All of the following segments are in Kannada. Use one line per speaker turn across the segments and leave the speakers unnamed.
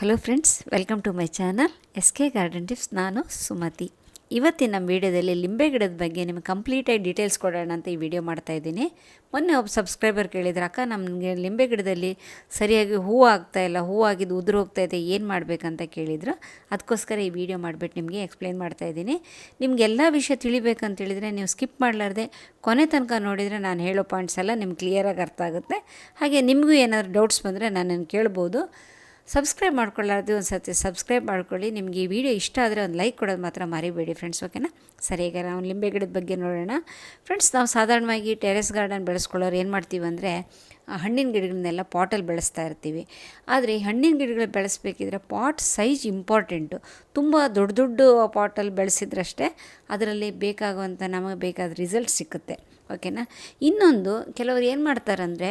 Hello friends welcome to my channel S K garden tips ನಾನು ಸುಮತಿ. ಇವತ್ತಿನ ವೀಡಿಯೋದಲ್ಲಿ ಲಿಂಬೆ ಗಿಡದ ಬಗ್ಗೆ ನಿಮಗೆ ಕಂಪ್ಲೀಟಾಗಿ ಡೀಟೇಲ್ಸ್ ಕೊಡೋಣ ಅಂತ ಈ ವಿಡಿಯೋ ಮಾಡ್ತಾ ಇದ್ದೀನಿ. ಮೊನ್ನೆ ಒಬ್ಬ ಸಬ್ಸ್ಕ್ರೈಬರ್ ಕೇಳಿದ್ರೆ, ಅಕ್ಕ, ನಮಗೆ ಲಿಂಬೆ ಗಿಡದಲ್ಲಿ ಸರಿಯಾಗಿ ಹೂವು ಆಗ್ತಾ ಇಲ್ಲ ಹೂವು ಆಗಿದ್ದು ಉದುರು ಹೋಗ್ತಾ ಇದೆ, ಏನು ಮಾಡಬೇಕಂತ ಕೇಳಿದ್ರು. ಅದಕ್ಕೋಸ್ಕರ ಈ ವಿಡಿಯೋ ಮಾಡಿಬಿಟ್ಟು ನಿಮಗೆ ಎಕ್ಸ್ಪ್ಲೇನ್ ಮಾಡ್ತಾ ಇದ್ದೀನಿ. ನಿಮ್ಗೆ ಎಲ್ಲ ವಿಷಯ ತಿಳಿಬೇಕಂತೇಳಿದರೆ ನೀವು ಸ್ಕಿಪ್ ಮಾಡಲಾರ್ದೆ, ಕೊನೆ ತನಕ ನೋಡಿದರೆ ನಾನು ಹೇಳೋ ಪಾಯಿಂಟ್ಸ್ ಎಲ್ಲ ನಿಮ್ಗೆ ಕ್ಲಿಯರಾಗಿ ಅರ್ಥ ಆಗುತ್ತೆ. ಹಾಗೆ ನಿಮಗೂ ಏನಾದರೂ ಡೌಟ್ಸ್ ಬಂದರೆ ನನ್ನನ್ನು ಕೇಳ್ಬೋದು. ಸಬ್ಸ್ಕ್ರೈಬ್ ಮಾಡ್ಕೊಳ್ಳಾರ್ದು ಒಂದು ಸರ್ತಿ ಸಬ್ಸ್ಕ್ರೈಬ್ ಮಾಡ್ಕೊಳ್ಳಿ. ನಿಮಗೆ ಈ ವಿಡಿಯೋ ಇಷ್ಟ ಆದರೆ ಒಂದು ಲೈಕ್ ಕೊಡೋದು ಮಾತ್ರ ಮರಿಬೇಡಿ ಫ್ರೆಂಡ್ಸ್ ಓಕೆನಾ ಸರಿ, ಈಗ ನಾವು ಲಿಂಬೆ ಗಿಡದ ಬಗ್ಗೆ ನೋಡೋಣ. ಫ್ರೆಂಡ್ಸ್ ನಾವು ಸಾಧಾರಣವಾಗಿ ಟೆರೆಸ್ ಗಾರ್ಡನ್ ಬೆಳೆಸ್ಕೊಳ್ಳೋರು ಏನು ಮಾಡ್ತೀವಿ ಅಂದರೆ ಹಣ್ಣಿನ ಗಿಡಗಳನ್ನೆಲ್ಲ ಪಾಟಲ್ಲಿ ಬೆಳೆಸ್ತಾ ಇರ್ತೀವಿ. ಆದರೆ ಹಣ್ಣಿನ ಗಿಡಗಳು ಬೆಳೆಸ್ಬೇಕಿದ್ರೆ ಪಾಟ್ ಸೈಜ್ ಇಂಪಾರ್ಟೆಂಟು ತುಂಬ ದೊಡ್ಡ ದೊಡ್ಡ ಪಾಟಲ್ಲಿ ಬೆಳೆಸಿದ್ರಷ್ಟೇ ಅದರಲ್ಲಿ ಬೇಕಾಗುವಂಥ ನಮಗೆ ಬೇಕಾದ ರಿಸಲ್ಟ್ ಸಿಕ್ಕುತ್ತೆ. ಓಕೆನಾ? ಇನ್ನೊಂದು, ಕೆಲವರು ಏನು ಮಾಡ್ತಾರಂದರೆ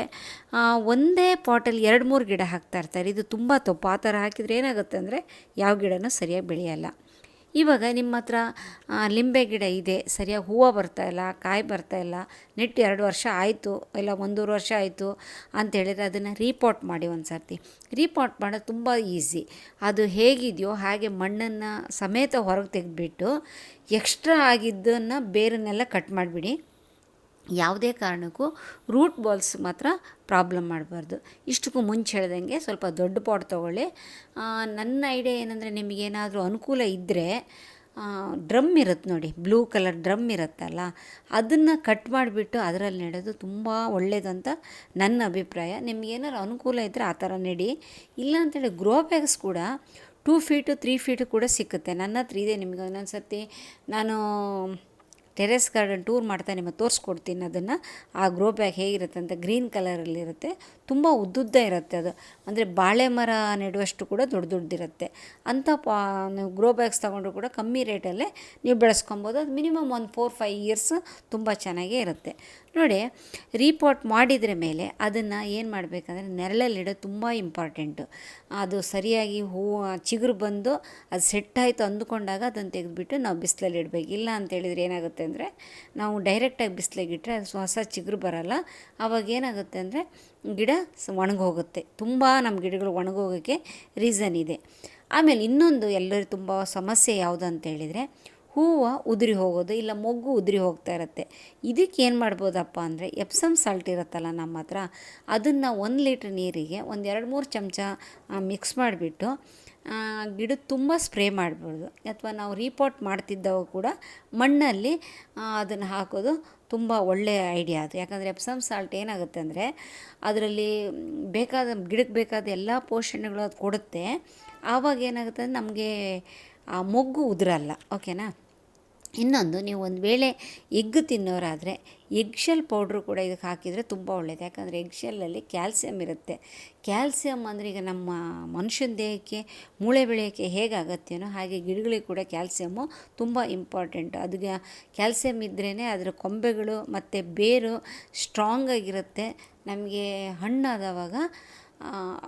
ಒಂದೇ ಪಾಟಲ್ಲಿ ಎರಡು ಮೂರು ಗಿಡ ಹಾಕ್ತಾ ಇರ್ತಾರೆ. ಇದು ತುಂಬ ತಪ್ಪು. ಆ ಥರ ಹಾಕಿದರೆ ಏನಾಗುತ್ತೆ ಅಂದರೆ, ಯಾವ ಗಿಡನೂ ಸರಿಯಾಗಿ ಬೆಳೆಯಲ್ಲ. ಇವಾಗ ನಿಮ್ಮ ಹತ್ರ ಲಿಂಬೆ ಗಿಡ ಇದೆ, ಸರಿಯಾಗಿ ಹೂವು ಬರ್ತಾಯಿಲ್ಲ ಕಾಯಿ ಬರ್ತಾಯಿಲ್ಲ ನೆಟ್ಟು ಎರಡು ವರ್ಷ ಆಯಿತು, ಇಲ್ಲ ಒಂದೂವರೆ ವರ್ಷ ಆಯಿತು ಅಂತೇಳಿದರೆ ಅದನ್ನು ರೀಪಾಟ್ ಮಾಡಿ ಒಂದು ಸರ್ತಿ ರೀಪಾಟ್ ಮಾಡೋದು ತುಂಬ ಈಸಿ ಅದು ಹೇಗಿದೆಯೋ ಹಾಗೆ ಮಣ್ಣನ್ನು ಸಮೇತ ಹೊರಗೆ ತೆಗೆದುಬಿಟ್ಟು ಎಕ್ಸ್ಟ್ರಾ ಆಗಿದ್ದನ್ನು ಬೇರನ್ನೆಲ್ಲ ಕಟ್ ಮಾಡಿಬಿಡಿ. ಯಾವುದೇ ಕಾರಣಕ್ಕೂ ರೂಟ್ ಬಾಲ್ಸ್ ಮಾತ್ರ ಪ್ರಾಬ್ಲಮ್ ಮಾಡಬಾರ್ದು. ಇಷ್ಟಕ್ಕೂ ಮುಂಚೆ ಹೇಳ್ದಂಗೆ ಸ್ವಲ್ಪ ದೊಡ್ಡ ಪಾಟ್ ತೊಗೊಳ್ಳಿ. ನನ್ನ ಐಡಿಯಾ ಏನಂದರೆ ನಿಮಗೇನಾದರೂ ಅನುಕೂಲ ಇದ್ದರೆ ಡ್ರಮ್ ಇರುತ್ತೆ ನೋಡಿ ಬ್ಲೂ ಕಲರ್ ಡ್ರಮ್ ಇರುತ್ತಲ್ಲ, ಅದನ್ನು ಕಟ್ ಮಾಡಿಬಿಟ್ಟು ಅದರಲ್ಲಿ ನೆಡೋದು ತುಂಬ ಒಳ್ಳೆಯದು ನನ್ನ ಅಭಿಪ್ರಾಯ. ನಿಮಗೇನಾದ್ರು ಅನುಕೂಲ ಇದ್ದರೆ ಆ ಥರ ನೆಡಿ. ಇಲ್ಲ ಅಂತೇಳಿ ಗ್ರೋ ಬ್ಯಾಗ್ಸ್ ಕೂಡ ಟೂ ಫೀಟು ತ್ರೀ ಫೀಟು ಕೂಡ ಸಿಕ್ಕುತ್ತೆ. ನನ್ನ ಹತ್ರ ಇದೆ, ನಿಮಗೆ ಒಂದೊಂದು ಸರ್ತಿ ನಾನು ಟೆರೆಸ್ ಗಾರ್ಡನ್ ಟೂರ್ ಮಾಡ್ತಾ ನಿಮಗೆ ತೋರಿಸ್ಕೊಡ್ತೀನಿ ಅದನ್ನು. ಆ ಗ್ರೋ ಬ್ಯಾಗ್ ಹೇಗಿರುತ್ತೆ ಅಂತ ಗ್ರೀನ್ ಕಲರಲ್ಲಿರುತ್ತೆ ತುಂಬ ಉದ್ದುದ್ದ ಇರುತ್ತೆ ಅದು. ಅಂದರೆ ಬಾಳೆ ಮರ ನೆಡುವಷ್ಟು ಕೂಡ ದೊಡ್ಡ ದೊಡ್ಡದಿರುತ್ತೆ. ಅಂಥ ಪಾ ನೀವು ಗ್ರೋ ಬ್ಯಾಗ್ಸ್ ತೊಗೊಂಡ್ರು ಕೂಡ ಕಮ್ಮಿ ರೇಟಲ್ಲೇ ನೀವು ಬೆಳೆಸ್ಕೊಬೋದು. ಅದು ಮಿನಿಮಮ್ ಒಂದು ಫೋರ್ ಫೈವ್ ಇಯರ್ಸ್ ತುಂಬ ಚೆನ್ನಾಗೇ ಇರುತ್ತೆ. ನೋಡಿ ರೀಪಾಟ್ ಮಾಡಿದರೆ ಮೇಲೆ ಅದನ್ನು ಏನು ಮಾಡಬೇಕಂದ್ರೆ ನೆರಳಲ್ಲಿಡೋದು ತುಂಬ ಇಂಪಾರ್ಟೆಂಟು. ಅದು ಸರಿಯಾಗಿ ಹೂವು ಚಿಗುರು ಬಂದು ಅದು ಸೆಟ್ ಆಯಿತು ಅಂದುಕೊಂಡಾಗ ಅದನ್ನು ತೆಗೆದುಬಿಟ್ಟು ನಾವು ಬಿಸಿಲಲ್ಲಿ ಇಡಬೇಕು. ಇಲ್ಲ ಅಂತೇಳಿದರೆ ಏನಾಗುತ್ತೆ? ಅಂದರೆ ನಾವು ಡೈರೆಕ್ಟಾಗಿ ಬಿಸಿಲಿಗೆ ಇಟ್ಟರೆ ಅದು ಹೊಸ ಚಿಗುರು ಬರೋಲ್ಲ. ಆವಾಗ ಏನಾಗುತ್ತೆ ಅಂದರೆ ಗಿಡ ಒಣಗೋಗುತ್ತೆ. ತುಂಬ ನಮ್ಮ ಗಿಡಗಳು ಒಣಗೋಗೋಕ್ಕೆ ರೀಸನ್ ಇದೆ. ಆಮೇಲೆ ಇನ್ನೊಂದು ಎಲ್ಲರೂ ತುಂಬ ಸಮಸ್ಯೆ ಯಾವುದು ಅಂತ ಹೇಳಿದರೆ ಹೂವು ಉದುರಿ ಹೋಗೋದು ಇಲ್ಲ ಮೊಗ್ಗು ಉದುರಿ ಹೋಗ್ತಾ ಇರುತ್ತೆ. ಇದಕ್ಕೆ ಏನು ಮಾಡ್ಬೋದಪ್ಪ ಅಂದರೆ ಎಪ್ಸಮ್ ಸಾಲ್ಟ್ ಇರುತ್ತಲ್ಲ ನಮ್ಮ ಹತ್ರ ಅದನ್ನು ಒಂದು ಲೀಟ್ರ್ ನೀರಿಗೆ ಒಂದು ಎರಡು ಮೂರು ಚಮಚ ಮಿಕ್ಸ್ ಮಾಡಿಬಿಟ್ಟು ಗಿಡದ ತುಂಬ ಸ್ಪ್ರೇ ಮಾಡ್ಬಾರ್ದು. ಅಥವಾ ನಾವು ರೀಪಾಟ್ ಮಾಡ್ತಿದ್ದವು ಕೂಡ ಮಣ್ಣಲ್ಲಿ ಅದನ್ನು ಹಾಕೋದು ತುಂಬ ಒಳ್ಳೆಯ ಐಡಿಯಾ ಅದು. ಯಾಕಂದರೆ ಎಪ್ಸಮ್ ಸಾಲ್ಟ್ ಏನಾಗುತ್ತೆ ಅಂದರೆ, ಅದರಲ್ಲಿ ಬೇಕಾದ, ಗಿಡಕ್ಕೆ ಬೇಕಾದ ಎಲ್ಲ ಪೋಷಣೆಗಳು ಅದು ಕೊಡುತ್ತೆ. ಆವಾಗ ಏನಾಗುತ್ತೆ ಅಂದರೆ ನಮಗೆ ಆ ಮೊಗ್ಗು ಉದುರಲ್ಲ. ಓಕೆನಾ ಇನ್ನೊಂದು, ನೀವು ಒಂದು ವೇಳೆ ಎಗ್ ತಿನ್ನೋರಾದರೆ ಎಗ್ ಶೆಲ್ ಪೌಡ್ರು ಕೂಡ ಇದಕ್ಕೆ ಹಾಕಿದರೆ ತುಂಬ ಒಳ್ಳೆಯದು ಯಾಕಂದರೆ ಎಗ್ ಶೆಲ್ಲಲ್ಲಿ ಕ್ಯಾಲ್ಸಿಯಂ ಇರುತ್ತೆ. ಕ್ಯಾಲ್ಸಿಯಂ ಅಂದರೆ ಈಗ ನಮ್ಮ ಮನುಷ್ಯನ ದೇಹಕ್ಕೆ, ಮೂಳೆ ಬೆಳೆಯೋಕ್ಕೆ ಹೇಗಾಗತ್ತೇನೋ ಹಾಗೆ ಗಿಡಗಳಿಗೆ ಕೂಡ ಕ್ಯಾಲ್ಸಿಯಮ್ಮು ತುಂಬ ಇಂಪಾರ್ಟೆಂಟ್. ಅದಕ್ಕೆ ಕ್ಯಾಲ್ಸಿಯಮ್ ಇದ್ರೇ ಅದರ ಕೊಂಬೆಗಳು ಮತ್ತು ಬೇರು ಸ್ಟ್ರಾಂಗ್ ಆಗಿರುತ್ತೆ. ನಮಗೆ ಹಣ್ಣಾದವಾಗ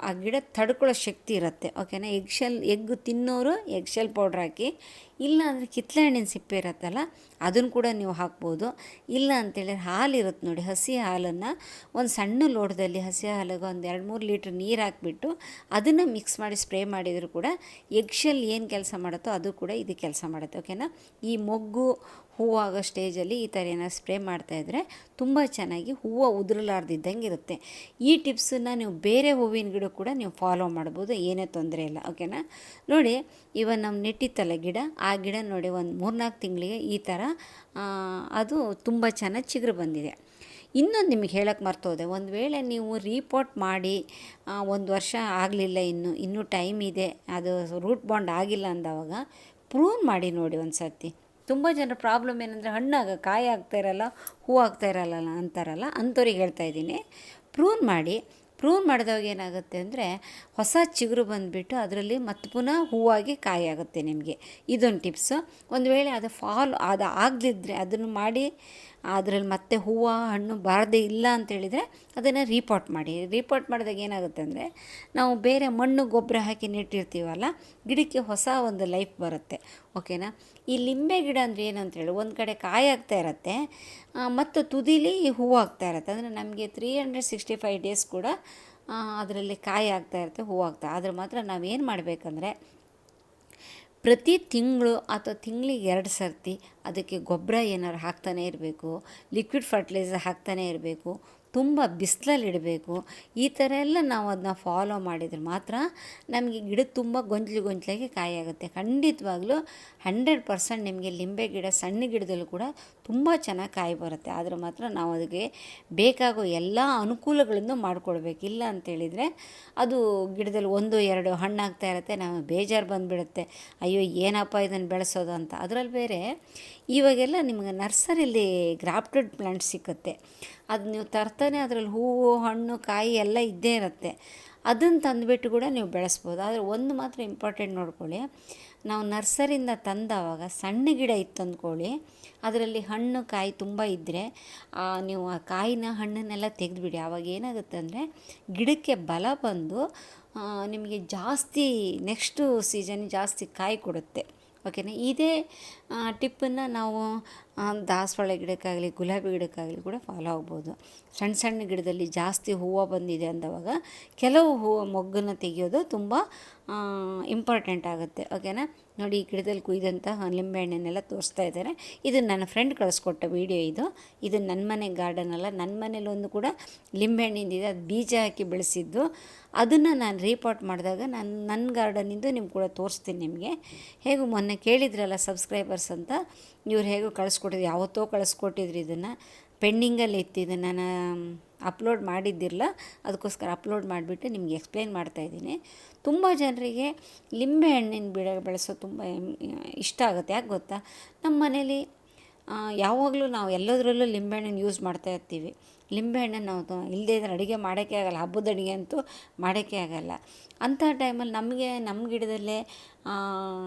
ಆ ಗಿಡ ತಡ್ಕೊಳ್ಳೋ ಶಕ್ತಿ ಇರುತ್ತೆ. ಓಕೆನಾ? ಎಗ್ ಶೆಲ್, ಎಗ್ ತಿನ್ನೋರು ಎಗ್ ಶೆಲ್ ಪೌಡ್ರ್ ಹಾಕಿ ಇಲ್ಲ ಅಂದರೆ ಕಿತ್ತಳೆ ಹಣ್ಣಿನ ಸಿಪ್ಪೆ ಇರುತ್ತಲ್ಲ, ಅದನ್ನು ಕೂಡ ನೀವು ಹಾಕ್ಬೋದು. ಇಲ್ಲ ಅಂತೇಳಿದ್ರೆ ಹಾಲು ಇರುತ್ತೆ ನೋಡಿ, ಹಸಿ ಹಾಲನ್ನು ಒಂದು ಸಣ್ಣ ಲೋಟದಲ್ಲಿ ಹಸಿ ಹಾಲಿಗೆ ಒಂದು ಎರಡು ಮೂರು ಲೀಟ್ರ್ ನೀರು ಹಾಕಿಬಿಟ್ಟು ಅದನ್ನು ಮಿಕ್ಸ್ ಮಾಡಿ ಸ್ಪ್ರೇ ಮಾಡಿದರೂ ಕೂಡ ಎಗ್ಶೆಲ್ ಏನು ಕೆಲಸ ಮಾಡುತ್ತೋ ಅದು ಕೂಡ ಇದು ಕೆಲಸ ಮಾಡುತ್ತೆ ಓಕೆನಾ ಈ ಮೊಗ್ಗು ಹೂವಾಗೋ ಸ್ಟೇಜಲ್ಲಿ ಈ ಥರ ಏನಾದ್ರು ಸ್ಪ್ರೇ ಮಾಡ್ತಾಯಿದ್ರೆ ತುಂಬ ಚೆನ್ನಾಗಿ ಹೂವು ಉದುರಲಾರ್ದಿದ್ದಂಗೆ ಇರುತ್ತೆ. ಈ ಟಿಪ್ಸನ್ನು ನೀವು ಬೇರೆ ಹೂವಿನ ಗಿಡ ಕೂಡ ನೀವು ಫಾಲೋ ಮಾಡ್ಬೋದು, ಏನೇ ತೊಂದರೆ ಇಲ್ಲ ಓಕೆನಾ ನೋಡಿ, ಇವಾಗ ನಮ್ಮ ನೆಟ್ಟಿತ್ತಲ್ಲ ಗಿಡ ಆ ಗಿಡ ನೋಡಿ ಒಂದು ಮೂರ್ನಾಲ್ಕು ತಿಂಗಳಿಗೆ ಈ ಥರ ಅದು ತುಂಬ ಚೆನ್ನಾಗಿ ಚಿಗುರು ಬಂದಿದೆ. ಇನ್ನೊಂದು ನಿಮಗೆ ಹೇಳಕ್ಕೆ ಮರ್ತೋದೆ, ಒಂದು ವೇಳೆ ನೀವು ರೀಪೋರ್ಟ್ ಮಾಡಿ ಒಂದು ವರ್ಷ ಆಗಲಿಲ್ಲ ಇನ್ನು, ಇನ್ನೂ ಟೈಮ್ ಇದೆ, ಅದು ರೂಟ್ ಬಾಂಡ್ ಆಗಿಲ್ಲ ಅಂದವಾಗ ಪ್ರೂನ್ ಮಾಡಿ ನೋಡಿ ಒಂದು ಸರ್ತಿ ತುಂಬ ಜನರ ಪ್ರಾಬ್ಲಮ್ ಏನಂದರೆ ಹಣ್ಣಾಗ ಕಾಯಿ ಆಗ್ತಾ ಇರಲ್ಲ, ಹೂ ಆಗ್ತಾ ಇರಲ್ಲ ಅಂತಾರಲ್ಲ, ಅಂಥವ್ರಿಗೆ ಹೇಳ್ತಾ ಇದ್ದೀನಿ. ಪ್ರೂನ್ ಮಾಡಿ ಪ್ರೂನ್ ಮಾಡಿದಾಗ ಏನಾಗುತ್ತೆ ಅಂದರೆ ಹೊಸ ಚಿಗುರು ಬಂದುಬಿಟ್ಟು ಅದರಲ್ಲಿ ಮತ್ತೆ ಪುನಃ ಹೂವಾಗಿ ಕಾಯಾಗುತ್ತೆ ನಿಮಗೆ. ಇದೊಂದು ಟಿಪ್ಸು ಒಂದು ವೇಳೆ ಅದು ಫಾಲ್ ಅದು ಆಗದಿದ್ದರೆ ಅದನ್ನು ಮಾಡಿ ಅದರಲ್ಲಿ ಮತ್ತೆ ಹೂವು, ಹಣ್ಣು ಬಾರದೇ ಇಲ್ಲ ಅಂತೇಳಿದರೆ ಅದನ್ನು ರೀಪಾಟ್ ಮಾಡಿ. ರೀಪಾಟ್ ಮಾಡಿದಾಗ ಏನಾಗುತ್ತೆ ಅಂದರೆ, ನಾವು ಬೇರೆ ಮಣ್ಣು ಗೊಬ್ಬರ ಹಾಕಿ ನೆಟ್ಟಿರ್ತೀವಲ್ಲ, ಗಿಡಕ್ಕೆ ಹೊಸ ಒಂದು ಲೈಫ್ ಬರುತ್ತೆ. ಓಕೆನಾ ಈ ಲಿಂಬೆ ಗಿಡ ಅಂದರೆ ಏನು ಅಂತೇಳಿ ಒಂದು ಕಡೆ ಕಾಯಿ ಆಗ್ತಾ ಇರುತ್ತೆ ಮತ್ತು ತುದಿಲಿ ಹೂವು ಆಗ್ತಾ ಇರುತ್ತೆ. ಅಂದರೆ ನಮಗೆ three hundred sixty five days ಕೂಡ ಅದರಲ್ಲಿ ಕಾಯಿ ಆಗ್ತಾ ಇರುತ್ತೆ, ಹೂವು ಆಗ್ತಾ. ಆದರೆ ಮಾತ್ರ ನಾವೇನು ಮಾಡಬೇಕಂದ್ರೆ ಪ್ರತಿ ತಿಂಗಳು ಅಥವಾ ತಿಂಗಳಿಗೆ ಎರಡು ಸರ್ತಿ ಅದಕ್ಕೆ ಗೊಬ್ಬರ ಏನಾದ್ರು ಹಾಕ್ತಾನೆ ಇರಬೇಕು ಲಿಕ್ವಿಡ್ ಫರ್ಟಿಲೈಸರ್ ಹಾಕ್ತಾನೆ ಇರಬೇಕು ತುಂಬ ಬಿಸಿಲಲ್ಲಿಡಬೇಕು. ಈ ಥರ ಎಲ್ಲ ನಾವು ಅದನ್ನ ಫಾಲೋ ಮಾಡಿದರೆ ಮಾತ್ರ ನಮಗೆ ಗಿಡ ತುಂಬ ಗೊಂಚಲು ಗೊಂಚಲಾಗಿ ಕಾಯಿ ಆಗುತ್ತೆ ಖಂಡಿತವಾಗ್ಲೂ ಹಂಡ್ರೆಡ್ ಪರ್ಸೆಂಟ್ ನಿಮಗೆ ಲಿಂಬೆ ಗಿಡ, ಸಣ್ಣ ಗಿಡದಲ್ಲೂ ಕೂಡ ತುಂಬ ಚೆನ್ನಾಗಿ ಕಾಯಿ ಬರುತ್ತೆ. ಆದರೆ ಮಾತ್ರ ನಾವು ಅದಕ್ಕೆ ಬೇಕಾಗೋ ಎಲ್ಲ ಅನುಕೂಲಗಳನ್ನು ಮಾಡಿಕೊಡ್ಬೇಕು ಇಲ್ಲ ಅಂತೇಳಿದರೆ ಅದು ಗಿಡದಲ್ಲಿ ಒಂದು, ಎರಡು ಹಣ್ಣಾಗ್ತಾ ಇರುತ್ತೆ, ನಾವು ಬೇಜಾರು ಬಂದುಬಿಡುತ್ತೆ. ಅಯ್ಯೋ, ಏನಪ್ಪ ಇದನ್ನು ಬೆಳೆಸೋದು ಅಂತ. ಅದರಲ್ಲಿ ಬೇರೆ ಇವಾಗೆಲ್ಲ ನಿಮಗೆ ನರ್ಸರಿಲಿ ಗ್ರಾಫ್ಟೆಡ್ ಪ್ಲ್ಯಾಂಟ್ ಸಿಕ್ಕುತ್ತೆ. ಅದು ನೀವು ತರ್ತಾನೆ ಅದರಲ್ಲಿ ಹೂವು, ಹಣ್ಣು, ಕಾಯಿ ಎಲ್ಲ ಇದ್ದೇ ಇರುತ್ತೆ. ಅದನ್ನು ತಂದುಬಿಟ್ಟು ಕೂಡ ನೀವು ಬೆಳೆಸ್ಬೋದು. ಆದರೆ ಒಂದು ಮಾತ್ರ ಇಂಪಾರ್ಟೆಂಟ್ ನೋಡ್ಕೊಳ್ಳಿ. ನಾವು ನರ್ಸರಿಯಿಂದ ತಂದವಾಗ ಸಣ್ಣ ಗಿಡ ಇತ್ತು ಅಂದ್ಕೊಳ್ಳಿ. ಅದರಲ್ಲಿ ಹಣ್ಣು, ಕಾಯಿ ತುಂಬ ಇದ್ದರೆ ನೀವು ಆ ಕಾಯಿನ, ಹಣ್ಣನ್ನೆಲ್ಲ ತೆಗೆದುಬಿಡಿ. ಆವಾಗ ಏನಾಗುತ್ತೆ ಅಂದರೆ ಗಿಡಕ್ಕೆ ಬಲ ಬಂದು ನಿಮಗೆ ಜಾಸ್ತಿ ನೆಕ್ಸ್ಟು ಸೀಸನ್ ಜಾಸ್ತಿ ಕಾಯಿ ಕೊಡುತ್ತೆ. ಓಕೆನಾ? ಇದೇ ಟಿಪ್ಪನ್ನು ನಾವು ದಾಸವಾಳ ಗಿಡಕ್ಕಾಗಲಿ, ಗುಲಾಬಿ ಗಿಡಕ್ಕಾಗಲಿ ಕೂಡ ಫಾಲೋ ಆಗ್ಬೋದು. ಸಣ್ಣ ಸಣ್ಣ ಗಿಡದಲ್ಲಿ ಜಾಸ್ತಿ ಹೂವು ಬಂದಿದೆ ಅಂದವಾಗ ಕೆಲವು ಹೂವು, ಮೊಗ್ಗನ್ನು ತೆಗೆಯೋದು ತುಂಬ ಇಂಪಾರ್ಟೆಂಟ್ ಆಗುತ್ತೆ. ಓಕೆನಾ? ನೋಡಿ ಈ ಗಿಡದಲ್ಲಿ ಕುಯ್ದಂತಹ ಲಿಂಬೆಹಣ್ಣನ್ನೆಲ್ಲ ತೋರಿಸ್ತಾ ಇದ್ದಾರೆ. ಇದು ನನ್ನ ಫ್ರೆಂಡ್ ಕಳಿಸ್ಕೊಟ್ಟ ವೀಡಿಯೋ ಇದು. ಇದು ನನ್ನ ಮನೆ ಗಾರ್ಡನ್ ಅಲ್ಲ ನನ್ನ ಮನೇಲಿ ಒಂದು ಕೂಡ ಲಿಂಬೆಹಣ್ಣಿಂದಿದೆ ಅದು ಬೀಜ ಹಾಕಿ ಬೆಳೆಸಿದ್ದು. ಅದನ್ನು ನಾನು ರೀಪಾಟ್ ಮಾಡಿದಾಗ ನಾನು ನನ್ನ ಗಾರ್ಡನಿಂದು ನಿಮ್ಗೆ ಕೂಡ ತೋರಿಸ್ತೀನಿ ನಿಮಗೆ. ಹೇಗೂ ಮೊನ್ನೆ ಕೇಳಿದ್ರಲ್ಲ ಸಬ್ಸ್ಕ್ರೈಬರ್ಸ್ ಅಂತ. ಇವ್ರು ಹೇಗೂ ಕಳಿಸ್ಕೊಟ್ಟಿದ್ರು ಯಾವತ್ತೋ ಕಳಿಸ್ಕೊಟ್ಟಿದ್ರು ಇದನ್ನು. ಪೆಂಡಿಂಗಲ್ಲಿ ಇತ್ತು ಇದನ್ನು ನಾನು ಅಪ್ಲೋಡ್ ಮಾಡಿದ್ದಿರಲ್ಲ, ಅದಕ್ಕೋಸ್ಕರ ಅಪ್ಲೋಡ್ ಮಾಡಿಬಿಟ್ಟು ನಿಮಗೆ ಎಕ್ಸ್ಪ್ಲೇನ್ ಮಾಡ್ತಾಯಿದ್ದೀನಿ ತುಂಬ ಜನರಿಗೆ ಲಿಂಬೆ ಹಣ್ಣಿನ ಗಿಡ ಬೆಳೆಸೋದು ತುಂಬ ಇಷ್ಟ ಆಗುತ್ತೆ. ಯಾಕೆ ಗೊತ್ತಾ? ನಮ್ಮ ಮನೇಲಿ ಯಾವಾಗಲೂ ನಾವು ಎಲ್ಲದರಲ್ಲೂ ಲಿಂಬೆಹಣ್ಣನ್ನು ಯೂಸ್ ಮಾಡ್ತಾ ಇರ್ತೀವಿ. ಲಿಂಬೆಹಣ್ಣನ್ನು ನಾವು ಇಲ್ಲದೇ ಇದ್ರೆ ಅಡುಗೆ ಮಾಡೋಕ್ಕೆ ಆಗಲ್ಲ. ಹಬ್ಬದ ಅಡುಗೆ ಅಂತೂ ಮಾಡೋಕ್ಕೆ ಆಗಲ್ಲ. ಅಂಥ ಟೈಮಲ್ಲಿ ನಮಗೆ ನಮ್ಮ ಗಿಡದಲ್ಲೇ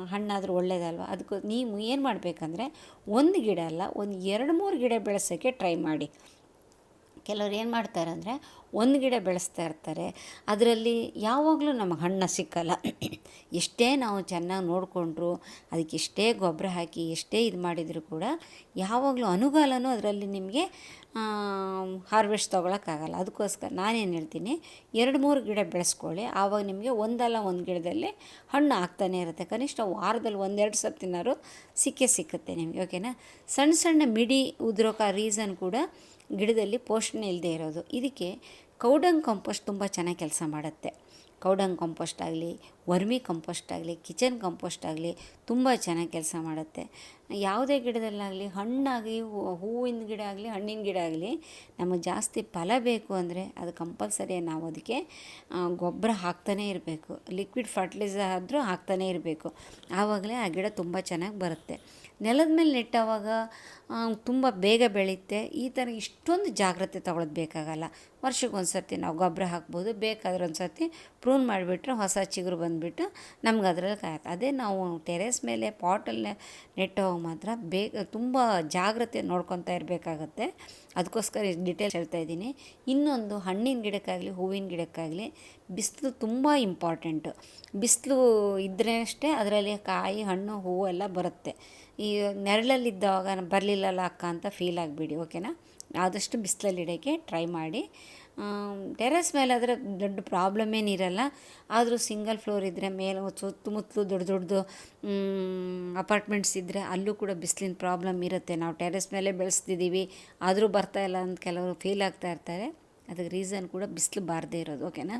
ಹಣ್ಣಾದರೂ ಒಳ್ಳೇದಲ್ವ? ಅದಕ್ಕೆ ನೀವು ಏನು ಮಾಡಬೇಕಂದ್ರೆ, ಒಂದು ಗಿಡ ಅಲ್ಲ, ಒಂದು ಎರಡು ಮೂರು ಗಿಡ ಬೆಳೆಸೋಕ್ಕೆ ಟ್ರೈ ಮಾಡಿ. ಕೆಲವ್ರು ಏನು ಮಾಡ್ತಾರೆ ಅಂದರೆ ಒಂದು ಗಿಡ ಬೆಳೆಸ್ತಾ ಇರ್ತಾರೆ. ಅದರಲ್ಲಿ ಯಾವಾಗಲೂ ನಮಗೆ ಹಣ್ಣು ಸಿಕ್ಕಲ್ಲ. ಎಷ್ಟೇ ನಾವು ಚೆನ್ನಾಗಿ ನೋಡಿಕೊಂಡ್ರು, ಅದಕ್ಕೆ ಎಷ್ಟೇ ಗೊಬ್ಬರ ಹಾಕಿ, ಎಷ್ಟೇ ಇದು ಮಾಡಿದರೂ ಕೂಡ ಯಾವಾಗಲೂ ಅನುಗಾಲನೂ ಅದರಲ್ಲಿ ನಿಮಗೆ ಹಾರ್ವೆಸ್ಟ್ ತೊಗೊಳಕ್ಕಾಗಲ್ಲ ಅದಕ್ಕೋಸ್ಕರ ನಾನೇನು ಹೇಳ್ತೀನಿ, ಎರಡು ಮೂರು ಗಿಡ ಬೆಳೆಸ್ಕೊಳ್ಳಿ. ಆವಾಗ ನಿಮಗೆ ಒಂದಲ್ಲ ಒಂದು ಗಿಡದಲ್ಲಿ ಹಣ್ಣು ಆಗ್ತಾನೆ ಇರುತ್ತೆ. ಕನಿಷ್ಠ ವಾರದಲ್ಲಿ ಒಂದೆರಡು ಸತ್ತಿನಾರು ಸಿಕ್ಕೇ ಸಿಕ್ಕುತ್ತೆ ನಿಮಗೆ, ಓಕೆನಾ? ಸಣ್ಣ ಸಣ್ಣ ಮಿಡಿ ಉದ್ರೋಕ ರೀಸನ್ ಕೂಡ ಗಿಡದಲ್ಲಿ ಪೋಷಣೆ ಇಲ್ಲದೆ ಇರೋದು. ಇದಕ್ಕೆ ಕೌಡಂಗ್ ಕಾಂಪೋಸ್ಟ್ ತುಂಬ ಚೆನ್ನಾಗಿ ಕೆಲಸ ಮಾಡುತ್ತೆ. ಕೌಡಂಗ್ ಕಾಂಪೋಸ್ಟ್ ಆಗಲಿ, ವರ್ಮಿ ಕಂಪೋಸ್ಟ್ ಆಗಲಿ, ಕಿಚನ್ ಕಂಪೋಸ್ಟ್ ಆಗಲಿ ತುಂಬ ಚೆನ್ನಾಗಿ ಕೆಲಸ ಮಾಡುತ್ತೆ. ಯಾವುದೇ ಗಿಡದಲ್ಲಾಗಲಿ, ಹಣ್ಣಾಗಲಿ ಹೂವಿನ ಗಿಡ ಆಗಲಿ, ಹಣ್ಣಿನ ಗಿಡ ಆಗಲಿ ನಮಗೆ ಜಾಸ್ತಿ ಫಲ ಬೇಕು ಅಂದರೆ ಅದು ಕಂಪಲ್ಸರಿ ನಾವು ಅದಕ್ಕೆ ಗೊಬ್ಬರ ಹಾಕ್ತಾನೇ ಇರಬೇಕು. ಲಿಕ್ವಿಡ್ ಫರ್ಟಿಲೈಸರ್ ಆದರೂ ಹಾಕ್ತಾನೇ ಇರಬೇಕು. ಆವಾಗಲೇ ಆ ಗಿಡ ತುಂಬ ಚೆನ್ನಾಗಿ ಬರುತ್ತೆ. ನೆಲದ ಮೇಲೆ ನೆಟ್ಟವಾಗ ತುಂಬ ಬೇಗ ಬೆಳೆಯುತ್ತೆ ಈ ಥರ ಇಷ್ಟೊಂದು ಜಾಗ್ರತೆ ತಗೊಳ್ಳೋದು ಬೇಕಾಗಲ್ಲ. ವರ್ಷಕ್ಕೆ ಒಂದು ಸರ್ತಿ ನಾವು ಗೊಬ್ಬರ ಹಾಕ್ಬೋದು, ಬೇಕಾದ್ರೆ ಒಂದು ಸರ್ತಿ ಪ್ರೂನ್ ಮಾಡಿಬಿಟ್ರೆ ಹೊಸ ಚಿಗುರು ಬಂದುಬಿಟ್ಟು ನಮ್ಗೆ ಅದರಲ್ಲಿ ಕಾಯುತ್ತೆ. ಅದೇ ನಾವು ಟೆರೇಸ್ ಮೇಲೆ ಪಾಟಲ್ಲೇ ನೆಟ್ಟೋವಾಗ ಮಾತ್ರ ಬೇಗ, ತುಂಬ ಜಾಗ್ರತೆ ನೋಡ್ಕೊತಾ ಇರಬೇಕಾಗತ್ತೆ. ಅದಕ್ಕೋಸ್ಕರ ಡಿಟೇಲ್ಸ್ ಹೇಳ್ತಾ ಇದ್ದೀನಿ. ಇನ್ನೊಂದು, ಹಣ್ಣಿನ ಗಿಡಕ್ಕಾಗಲಿ, ಹೂವಿನ ಗಿಡಕ್ಕಾಗಲಿ ಬಿಸಿಲು ತುಂಬ ಇಂಪಾರ್ಟೆಂಟು ಬಿಸಿಲು ಇದ್ದರೆ ಅಷ್ಟೇ ಅದರಲ್ಲಿ ಕಾಯಿ, ಹಣ್ಣು ಹೂವು ಎಲ್ಲ ಬರುತ್ತೆ. ಈ ನೆರಳಲ್ಲಿದ್ದಾಗ ಬರಲಿಲ್ಲಲ್ಲ ಅಕ್ಕ ಅಂತ ಫೀಲ್ ಆಗಿಬಿಡಿ ಓಕೆನಾ ಆದಷ್ಟು ಬಿಸಿಲಲ್ಲಿ ಇಡೋಕ್ಕೆ ಟ್ರೈ ಮಾಡಿ. ಟೆರೆಸ್ ಮೇಲೆ ಆದರೆ ದೊಡ್ಡ ಪ್ರಾಬ್ಲಮ್ ಏನಿರಲ್ಲ ಆದರೂ ಸಿಂಗಲ್ ಫ್ಲೋರ್ ಇದ್ದರೆ ಮೇಲೆ ಸುತ್ತಮುತ್ತಲು ದೊಡ್ಡ ದೊಡ್ಡದು ಅಪಾರ್ಟ್ಮೆಂಟ್ಸ್ ಇದ್ದರೆ ಅಲ್ಲೂ ಕೂಡ ಬಿಸಿಲಿನ ಪ್ರಾಬ್ಲಮ್ ಇರುತ್ತೆ. ನಾವು ಟೆರೆಸ್ ಮೇಲೆ ಬೆಳೆಸ್ತಿದ್ದೀವಿ ಆದರೂ ಬರ್ತಾ ಇಲ್ಲ ಅಂತ ಕೆಲವರು ಫೀಲ್ ಆಗ್ತಾ ಇರ್ತಾರೆ. ಅದಕ್ಕೆ ರೀಸನ್ ಕೂಡ ಬಿಸಿಲು ಬಾರದೇ ಇರೋದು ಓಕೆನಾ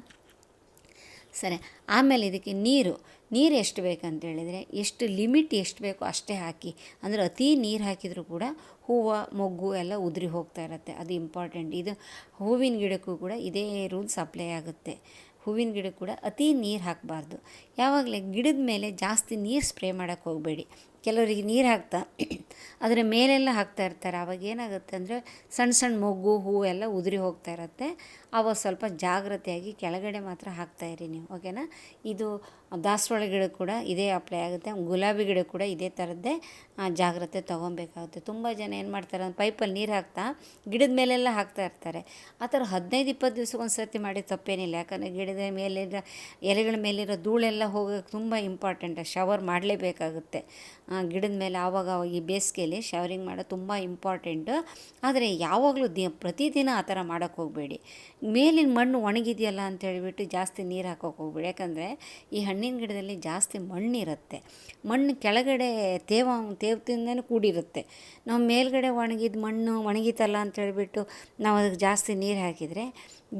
ಸರಿ, ಆಮೇಲೆ ಇದಕ್ಕೆ ನೀರು. ನೀರು ಎಷ್ಟು ಬೇಕಂತೇಳಿದರೆ ಎಷ್ಟು ಲಿಮಿಟ್ ಎಷ್ಟು ಬೇಕೋ ಅಷ್ಟೇ ಹಾಕಿ, ಅಂದರೆ ಅತಿ ನೀರು ಹಾಕಿದರೂ ಕೂಡ ಹೂವು, ಮೊಗ್ಗು ಎಲ್ಲ ಉದುರಿ ಹೋಗ್ತಾ ಇರುತ್ತೆ, ಅದು ಇಂಪಾರ್ಟೆಂಟ್ ಇದು ಹೂವಿನ ಗಿಡಕ್ಕೂ ಕೂಡ ಇದೇ ರೂಲ್ಸ್ ಅಪ್ಲೈ ಆಗುತ್ತೆ. ಹೂವಿನ ಗಿಡಕ್ಕೆ ಕೂಡ ಅತಿ ನೀರು ಹಾಕಬಾರ್ದು. ಯಾವಾಗಲೇ ಗಿಡದ ಮೇಲೆ ಜಾಸ್ತಿ ನೀರು ಸ್ಪ್ರೇ ಮಾಡೋಕ್ಕೆ ಹೋಗಬೇಡಿ. ಕೆಲವರಿಗೆ ನೀರು ಹಾಕ್ತಾ ಅದರ ಮೇಲೆಲ್ಲ ಹಾಕ್ತಾ ಇರ್ತಾರೆ. ಆವಾಗ ಏನಾಗುತ್ತೆ ಅಂದರೆ ಸಣ್ಣ ಸಣ್ಣ ಮೊಗ್ಗು ಹೂವು ಎಲ್ಲ ಉದುರಿ ಹೋಗ್ತಾ ಇರುತ್ತೆ. ಆವಾಗ ಸ್ವಲ್ಪ ಜಾಗ್ರತೆಯಾಗಿ ಕೆಳಗಡೆ ಮಾತ್ರ ಹಾಕ್ತಾಯಿರಿ ನೀವು ಓಕೆನಾ ಇದು ದಾಸವಾಳ ಗಿಡ ಕೂಡ ಇದೇ ಅಪ್ಲೈ ಆಗುತ್ತೆ. ಗುಲಾಬಿ ಗಿಡ ಕೂಡ ಇದೇ ಥರದ್ದೇ ಜಾಗ್ರತೆ ತೊಗೊಬೇಕಾಗುತ್ತೆ. ತುಂಬ ಜನ ಏನು ಮಾಡ್ತಾರೆ ಪೈಪಲ್ಲಿ ನೀರು ಹಾಕ್ತಾ ಗಿಡದ ಮೇಲೆಲ್ಲ ಹಾಕ್ತಾ ಇರ್ತಾರೆ. ಆ ಥರ ಹದಿನೈದು, ಇಪ್ಪತ್ತು ದಿವ್ಸಕ್ಕೆ ಸರ್ತಿ ಮಾಡಿ ತಪ್ಪೇನಿಲ್ಲ. ಯಾಕಂದರೆ ಗಿಡದ ಮೇಲಿರೋ, ಎಲೆಗಳ ಮೇಲಿರೋ ಧೂಳೆಲ್ಲ ಹೋಗೋಕ್ಕೆ ತುಂಬ ಇಂಪಾರ್ಟೆಂಟ್ ಶವರ್ ಮಾಡಲೇಬೇಕಾಗುತ್ತೆ. ಗಿಡದ ಮೇಲೆ ಆವಾಗ ಆವಾಗ ಈ ಬೇಸಿಗೆಯಲ್ಲಿ ಶವರಿಂಗ್ ಮಾಡೋದು ತುಂಬ ಇಂಪಾರ್ಟೆಂಟ್. ಆದರೆ ಯಾವಾಗಲೂ ದಿ, ಪ್ರತಿದಿನ ಆ ಥರ ಮಾಡೋಕ್ಕೆ ಹೋಗಬೇಡಿ. ಮೇಲಿನ ಮಣ್ಣು ಒಣಗಿದೆಯಲ್ಲ ಅಂತ ಹೇಳಿಬಿಟ್ಟು ಜಾಸ್ತಿ ನೀರು ಹಾಕೋಕೆ ಹೋಗ್ಬೇಡಿ. ಯಾಕಂದರೆ ಈ ಹಣ್ಣಿನ ಗಿಡದಲ್ಲಿ ಜಾಸ್ತಿ ಮಣ್ಣಿರುತ್ತೆ. ಮಣ್ಣು ಕೆಳಗಡೆ ತೇವ, ತೇವದಿಂದನೂ ಕೂಡಿರುತ್ತೆ. ನಾವು ಮೇಲ್ಗಡೆ ಒಣಗಿದ ಮಣ್ಣು ಒಣಗಿತಲ್ಲ ಅಂತ ಹೇಳಿಬಿಟ್ಟು ನಾವು ಅದಕ್ಕೆ ಜಾಸ್ತಿ ನೀರು ಹಾಕಿದರೆ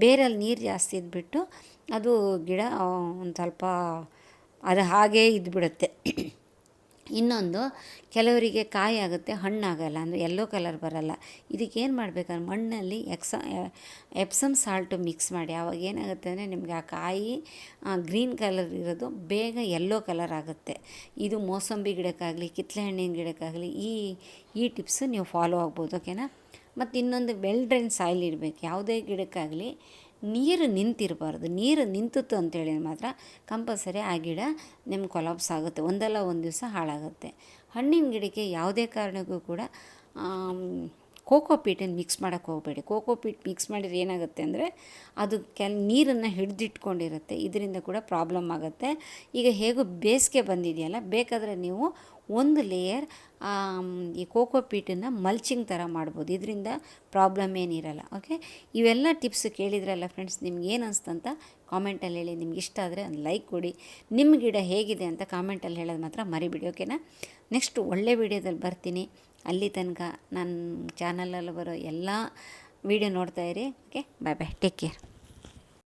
ಬೇರಲ್ಲಿ ನೀರು ಜಾಸ್ತಿ ಇದ್ಬಿಟ್ಟು ಅದು ಗಿಡ ಒಂದು ಸ್ವಲ್ಪ ಅದು ಹಾಗೇ ಇದ್ಬಿಡುತ್ತೆ. ಇನ್ನೊಂದು, ಕೆಲವರಿಗೆ ಕಾಯಿ ಆಗುತ್ತೆ, ಹಣ್ಣಾಗಲ್ಲ, ಅಂದರೆ ಎಲ್ಲೋ ಕಲರ್ ಬರಲ್ಲ. ಇದಕ್ಕೇನು ಮಾಡಬೇಕಂದ್ರೆ ಮಣ್ಣಲ್ಲಿ ಎಕ್ಸ ಎಪ್ಸಮ್ ಸಾಲ್ಟು ಮಿಕ್ಸ್ ಮಾಡಿ. ಆವಾಗ ಏನಾಗುತ್ತೆ ಅಂದರೆ ನಿಮಗೆ ಆ ಕಾಯಿ ಗ್ರೀನ್ ಕಲರ್ ಇರೋದು ಬೇಗ ಎಲ್ಲೋ ಕಲರ್ ಆಗುತ್ತೆ. ಇದು ಮೋಸಂಬಿ ಗಿಡಕ್ಕಾಗಲಿ ಕಿತ್ತಳೆ ಹಣ್ಣಿನ ಗಿಡಕ್ಕಾಗಲಿ, ಈ ಈ ಟಿಪ್ಸ್ ನೀವು ಫಾಲೋ ಆಗ್ಬೋದು ಓಕೆನಾ ಮತ್ತು ಇನ್ನೊಂದು ವೆಲ್ ಡ್ರೈನ್ ಸಾಯಿಲ್ ಇರಬೇಕು ಯಾವುದೇ ಗಿಡಕ್ಕಾಗಲಿ ನೀರು ನಿಂತಿರಬಾರ್ದು, ನೀರು ನಿಂತಿತ್ತು ಅಂತೇಳಿ ಮಾತ್ರ ಕಂಪಲ್ಸರಿ ಆ ಗಿಡ ನಿಮ್ಮ ಕೊಲಾಪ್ಸ್ ಆಗುತ್ತೆ, ಒಂದಲ್ಲ ಒಂದು ದಿವಸ ಹಾಳಾಗುತ್ತೆ. ಹಣ್ಣಿನ ಗಿಡಕ್ಕೆ ಯಾವುದೇ ಕಾರಣಕ್ಕೂ ಕೂಡ ಕೋಕೋ ಪೀಟನ್ನು ಮಿಕ್ಸ್ ಮಾಡೋಕ್ಕೆ ಹೋಗಬೇಡಿ. ಕೋಕೋ ಪೀಟ್ ಮಿಕ್ಸ್ ಮಾಡಿದ್ರೆ ಏನಾಗುತ್ತೆ ಅಂದರೆ ಅದು ಕೆಲ ನೀರನ್ನು ಹಿಡಿದಿಟ್ಕೊಂಡಿರುತ್ತೆ, ಇದರಿಂದ ಕೂಡ ಪ್ರಾಬ್ಲಮ್ ಆಗುತ್ತೆ. ಈಗ ಹೇಗೂ ಬೇಸಿಗೆ ಬಂದಿದೆಯಲ್ಲ, ಬೇಕಾದರೆ ನೀವು ಒಂದು ಲೇಯರ್ ಈ ಕೋಕೋ ಪೀಟನ್ನು ಮಲ್ಚಿಂಗ್ ಥರ ಮಾಡ್ಬೋದು. ಇದರಿಂದ ಪ್ರಾಬ್ಲಮ್ ಏನಿರಲ್ಲ ಓಕೆ ಇವೆಲ್ಲ ಟಿಪ್ಸ್ ಕೇಳಿದ್ರಲ್ಲ ಫ್ರೆಂಡ್ಸ್ ನಿಮ್ಗೆ ಏನು ಅನಿಸ್ತಂತ ಕಾಮೆಂಟಲ್ಲಿ ಹೇಳಿ. ನಿಮ್ಗೆ ಇಷ್ಟ ಆದರೆ ಒಂದು ಲೈಕ್ ಕೊಡಿ. ನಿಮ್ಮ ಗಿಡ ಹೇಗಿದೆ ಅಂತ ಕಾಮೆಂಟಲ್ಲಿ ಹೇಳೋದು ಮಾತ್ರ ಮರಿಬಿಡಿ ಓಕೆನಾ ನೆಕ್ಸ್ಟ್ ಒಳ್ಳೆ ವಿಡಿಯೋದಲ್ಲಿ ಬರ್ತೀನಿ. ಅಲ್ಲಿ ತನಕ ನನ್ನ ಚಾನಲಲ್ಲಿ ಬರೋ ಎಲ್ಲ video ನೋಡ್ತಾಯಿರಿ okay bye bye take care